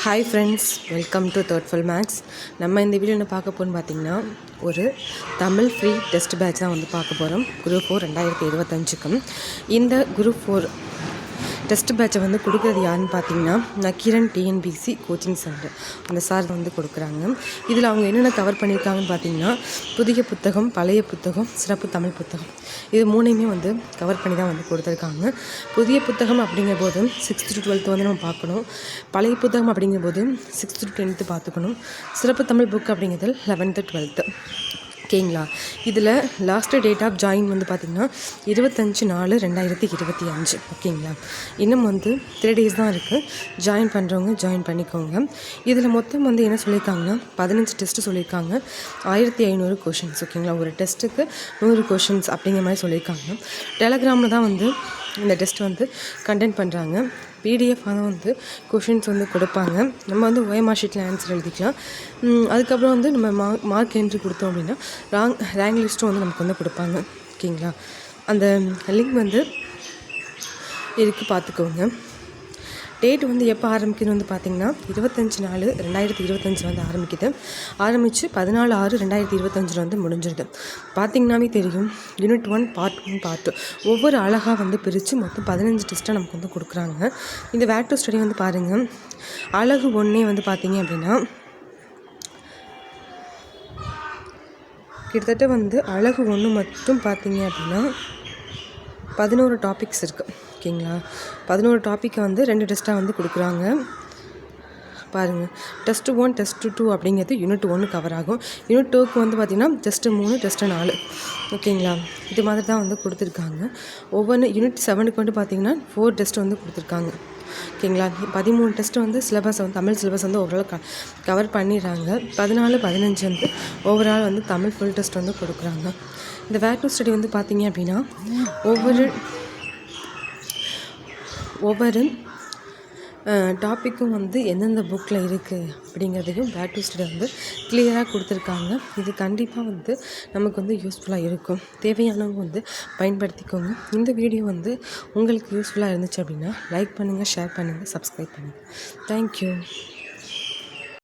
Hi friends welcome to third full max நம்ம இந்த video என்ன பார்க்க போகிறோம்னு பார்த்தீங்கன்னா ஒரு தமிழ் ஃப்ரீ டெஸ்ட் பேட்ச் தான் வந்து பார்க்க போகிறோம் குரூப் ஃபோர் ரெண்டாயிரத்தி இருபத்தஞ்சுக்கும் இந்த குரூப் ஃபோர் டெஸ்ட் பேட்சை வந்து கொடுக்குறது யாருன்னு பார்த்தீங்கன்னா நான் கிரண் டிஎன்பிசி கோச்சிங் சென்டர் அந்த சார் வந்து கொடுக்குறாங்க. இதில் அவங்க என்னென்ன கவர் பண்ணியிருக்காங்கன்னு பார்த்தீங்கன்னா புதிய புத்தகம் பழைய புத்தகம் சிறப்பு தமிழ் புத்தகம். இது மூணையுமே வந்து கவர் பண்ணி தான் வந்து கொடுத்துருக்காங்க. புதிய புத்தகம் அப்படிங்கிற போது சிக்ஸ்த் டு டுவெல்த்து வந்து நம்ம பார்க்கணும். பழைய புத்தகம் அப்படிங்கும்போது சிக்ஸ்த் டு டென்த்து பார்த்துக்கணும். சிறப்பு தமிழ் புக் அப்படிங்கிறது லெவன்த்து டுவெல்த்து ஓகேங்களா? இதில் லாஸ்ட்டு டேட் ஆஃப் ஜாயின் வந்து பார்த்திங்கன்னா இருபத்தஞ்சி நாலு ரெண்டாயிரத்தி இருபத்தி அஞ்சு. ஓகேங்களா? இன்னும் வந்து த்ரீ டேஸ் தான் இருக்குது ஜாயின் பண்ணுறவங்க ஜாயின் பண்ணிக்கோங்க. இதில் மொத்தம் வந்து என்ன சொல்லியிருக்காங்கன்னா பதினஞ்சு டெஸ்ட்டு சொல்லியிருக்காங்க ஆயிரத்தி ஐநூறு கொஷின்ஸ் ஓகேங்களா? ஒரு டெஸ்ட்டுக்கு நூறு கொஷின்ஸ் அப்படிங்கிற மாதிரி சொல்லியிருக்காங்க டெலகிராமில் தான் வந்து இந்த டெஸ்ட் வந்து கண்டென்ட் பண்ணுறாங்க பிடிஎஃப் தான் வந்து கொஷின்ஸ் வந்து கொடுப்பாங்க. நம்ம வந்து ஓஎம்ஆர் ஷீட்டில் ஆன்சர் எழுதிக்கலாம். அதுக்கப்புறம் வந்து நம்ம மார்க் மார்க் என்ட்ரி கொடுத்தோம் அப்படின்னா ராங் ரேங்க் லிஸ்ட்டும் வந்து நமக்கு வந்து கொடுப்பாங்க. ஓகேங்களா அந்த லிங்க் வந்து இருக்குது பார்த்துக்கோங்க. டேட் வந்து எப்போ ஆரம்பிக்குதுன்னு வந்து பார்த்தீங்கன்னா இருபத்தஞ்சி நாலு ரெண்டாயிரத்தி இருபத்தஞ்சில் வந்து ஆரம்பிக்குது. ஆரம்பித்து பதினாலு ஆறு ரெண்டாயிரத்தி இருபத்தஞ்சில் வந்து முடிஞ்சிருது. பார்த்தீங்கன்னாவே தெரியும் unit one part one part two ஒவ்வொரு அழகாக வந்து பிரித்து மொத்தம் பதினஞ்சு டெஸ்ட்டாக நமக்கு வந்து கொடுக்குறாங்க. இந்த வேட்டோ ஸ்டடி வந்து பாருங்கள் அழகு ஒன்றே வந்து பார்த்தீங்க அப்படின்னா கிட்டத்தட்ட வந்து அழகு ஒன்று மட்டும் பார்த்தீங்க அப்படின்னா பதினோரு டாபிக்ஸ் இருக்குது ஓகேங்களா? பதினோரு டாப்பிக்கை வந்து ரெண்டு டெஸ்ட்டாக வந்து கொடுக்குறாங்க. பாருங்கள் டெஸ்ட்டு ஒன் டெஸ்ட்டு டூ அப்படிங்கிறது யூனிட் ஒன்று கவர் ஆகும். யூனிட் டூக்கு வந்து பார்த்திங்கன்னா டெஸ்ட்டு மூணு டெஸ்ட்டு நாலு. ஓகேங்களா? இது மாதிரி தான் வந்து கொடுத்துருக்காங்க. ஒவ்வொன்று யூனிட் செவனுக்கு வந்து பார்த்திங்கன்னா ஃபோர் டெஸ்ட் வந்து கொடுத்துருக்காங்க. ஓகேங்களா? பதிமூணு டெஸ்ட்டு வந்து சிலபஸ் வந்து தமிழ் சிலபஸ் வந்து ஓவரால் க கவர் பண்ணிடுறாங்க. பதினாலு பதினஞ்சு வந்து ஓவரால் வந்து தமிழ் ஃபுல் டெஸ்ட் வந்து கொடுக்குறாங்க. இந்த வேட் ஸ்டடி வந்து பார்த்தீங்க அப்படின்னா ஒவ்வொரு ஒவ்வொரு டாப்பிக்கும் வந்து எந்தெந்த புக்கில் இருக்குது அப்படிங்கிறதையும் பேக் வந்து கிளியராக கொடுத்துருக்காங்க. இது கண்டிப்பாக வந்து நமக்கு வந்து யூஸ்ஃபுல்லாக இருக்கும். தேவையானவங்க வந்து பயன்படுத்திக்கோங்க. இந்த வீடியோ வந்து உங்களுக்கு யூஸ்ஃபுல்லாக இருந்துச்சு அப்படின்னா லைக் பண்ணுங்கள் ஷேர் பண்ணுங்கள் சப்ஸ்கிரைப் பண்ணுங்கள் தேங்க்யூ